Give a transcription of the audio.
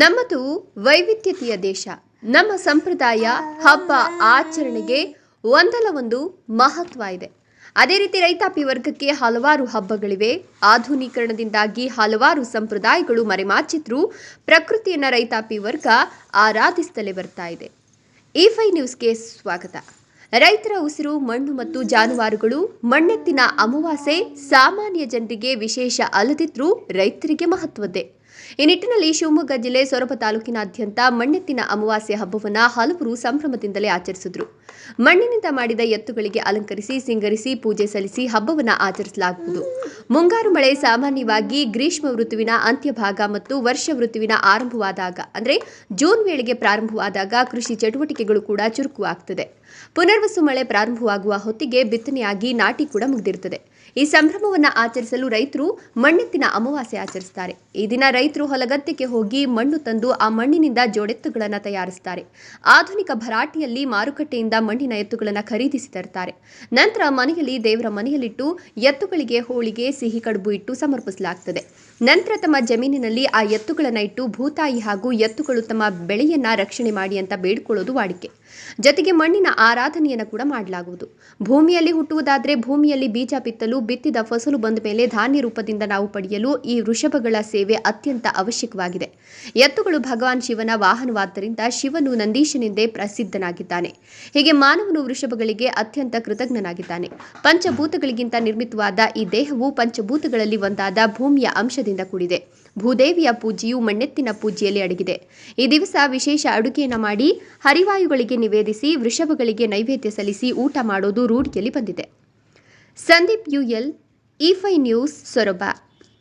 ನಮ್ಮದು ವೈವಿಧ್ಯತೆಯ ದೇಶ. ನಮ್ಮ ಸಂಪ್ರದಾಯ, ಹಬ್ಬ, ಆಚರಣೆಗೆ ಒಂದಲ್ಲ ಒಂದು ಮಹತ್ವ ಇದೆ. ಅದೇ ರೀತಿ ರೈತಾಪಿ ವರ್ಗಕ್ಕೆ ಹಲವಾರು ಹಬ್ಬಗಳಿವೆ. ಆಧುನೀಕರಣದಿಂದಾಗಿ ಹಲವಾರು ಸಂಪ್ರದಾಯಗಳು ಮರೆಮಾಚಿದ್ರು ಪ್ರಕೃತಿಯನ್ನ ರೈತಾಪಿ ವರ್ಗ ಆರಾಧಿಸುತ್ತಲೇ ಬರ್ತಾ ಇದೆ. ಇಫೈ ಫೈ ನ್ಯೂಸ್ಗೆ ಸ್ವಾಗತ. ರೈತರ ಉಸಿರು, ಮಣ್ಣು ಮತ್ತು ಜಾನುವಾರುಗಳು ಮಣ್ಣೆತ್ತಿನ ಅಮಾವಾಸ್ಯೆ ಸಾಮಾನ್ಯ ಜನರಿಗೆ ವಿಶೇಷ ಅಲ್ಲದಿದ್ರೂ ರೈತರಿಗೆ ಮಹತ್ವದ್ದೇ. ಈ ನಿಟ್ಟಿನಲ್ಲಿ ಶಿವಮೊಗ್ಗ ಜಿಲ್ಲೆ ಸೊರಬ ತಾಲೂಕಿನಾದ್ಯಂತ ಮಣ್ಣೆತ್ತಿನ ಅಮಾವಾಸ್ಯೆ ಹಬ್ಬವನ್ನ ಹಲವರು ಸಂಭ್ರಮದಿಂದಲೇ ಆಚರಿಸಿದರು. ಮಣ್ಣಿನಿಂದ ಮಾಡಿದ ಎತ್ತುಗಳಿಗೆ ಅಲಂಕರಿಸಿ, ಸಿಂಗರಿಸಿ, ಪೂಜೆ ಸಲ್ಲಿಸಿ ಹಬ್ಬವನ್ನ ಆಚರಿಸಲಾಗುವುದು. ಮುಂಗಾರು ಮಳೆ ಸಾಮಾನ್ಯವಾಗಿ ಗ್ರೀಷ್ಮ ಋತುವಿನ ಅಂತ್ಯಭಾಗ ಮತ್ತು ವರ್ಷ ಋತುವಿನ ಆರಂಭವಾದಾಗ, ಅಂದ್ರೆ ಜೂನ್ ವೇಳೆಗೆ ಪ್ರಾರಂಭವಾದಾಗ ಕೃಷಿ ಚಟುವಟಿಕೆಗಳು ಕೂಡ ಚುರುಕು ಆಗ್ತದೆ ಪುನರ್ವಸು ಮಳೆ ಪ್ರಾರಂಭವಾಗುವ ಹೊತ್ತಿಗೆ ಬಿತ್ತನೆಯಾಗಿ ನಾಟಿ ಕೂಡ ಮುಗಿದಿರುತ್ತದೆ. ಈ ಸಂಭ್ರಮವನ್ನು ಆಚರಿಸಲು ರೈತರು ಮಣ್ಣೆತ್ತಿನ ಅಮಾವಾಸ್ಯೆ ಆಚರಿಸ್ತಾರೆ ಈ ದಿನ ರೈತರು ಹೊಲಗದ್ದೆಗೆ ಹೋಗಿ ಮಣ್ಣು ತಂದು ಆ ಮಣ್ಣಿನಿಂದ ಜೋಡೆತ್ತುಗಳನ್ನು ತಯಾರಿಸುತ್ತಾರೆ. ಆಧುನಿಕ ಭರಾಟಿಯಲ್ಲಿ ಮಾರುಕಟ್ಟೆಯಿಂದ ಮಣ್ಣಿನ ಎತ್ತುಗಳನ್ನು ಖರೀದಿಸಿ ತರ್ತಾರೆ ನಂತರ ಮನೆಯಲ್ಲಿ ದೇವರ ಮನೆಯಲ್ಲಿಟ್ಟು ಎತ್ತುಗಳಿಗೆ ಹೋಳಿಗೆ, ಸಿಹಿ ಕಡುಬು ಇಟ್ಟು ಸಮರ್ಪಿಸಲಾಗ್ತದೆ. ನಂತರ ತಮ್ಮ ಜಮೀನಿನಲ್ಲಿ ಆ ಎತ್ತುಗಳನ್ನು ಇಟ್ಟು ಭೂತಾಯಿ ಹಾಗೂ ಎತ್ತುಗಳು ತಮ್ಮ ಬೆಳೆಯನ್ನ ರಕ್ಷಣೆ ಮಾಡಿ ಅಂತ ಬೇಡ್ಕೊಳ್ಳೋದು ವಾಡಿಕೆ. ಜೊತೆಗೆ ಮಣ್ಣಿನ ಆರಾಧನೆಯನ್ನು ಕೂಡ ಮಾಡಲಾಗುವುದು. ಭೂಮಿಯಲ್ಲಿ ಹುಟ್ಟುವುದಾದರೆ ಭೂಮಿಯಲ್ಲಿ ಬೀಜ ಬಿತ್ತಲು, ಬಿತ್ತಿದ ಫಸಲು ಬಂದ ಮೇಲೆ ಧಾನ್ಯ ರೂಪದಿಂದ ನಾವು ಪಡೆಯಲು ಈ ವೃಷಭಗಳ ಸೇವೆ ಅತ್ಯಂತ ಅವಶ್ಯಕವಾಗಿದೆ. ಎತ್ತುಗಳು ಭಗವಾನ್ ಶಿವನ ವಾಹನವಾದ್ದರಿಂದ ಶಿವನು ನಂದೀಶನೆಂದೇ ಪ್ರಸಿದ್ಧನಾಗಿದ್ದಾನೆ. ಹೀಗೆ ಮಾನವನು ವೃಷಭಗಳಿಗೆ ಅತ್ಯಂತ ಕೃತಜ್ಞನಾಗಿದ್ದಾನೆ. ಪಂಚಭೂತಗಳಿಗಿಂತ ನಿರ್ಮಿತವಾದ ಈ ದೇಹವು ಪಂಚಭೂತಗಳಲ್ಲಿ ಒಂದಾದ ಭೂಮಿಯ ಅಂಶದಿಂದ ಕೂಡಿದೆ. ಭೂದೇವಿಯ ಪೂಜೆಯು ಮಣ್ಣೆತ್ತಿನ ಪೂಜೆಯಲ್ಲಿ ಅಡಗಿದೆ. ಈ ದಿವಸ ವಿಶೇಷ ಅಡುಗೆಯನ್ನು ಮಾಡಿ ಹರಿವಾಯುಗಳಿಗೆ ನಿವೇದಿಸಿ ವೃಷಭಗಳಿಗೆ ನೈವೇದ್ಯ ಸಲ್ಲಿಸಿ ಊಟ ಮಾಡೋದು ರೂಢಿಯಲ್ಲಿ ಬಂದಿದೆ. ಸಂದೀಪ್ ಯುಎಲ್ ಇಫೈ ನ್ಯೂಸ್ ಸೊರಬ.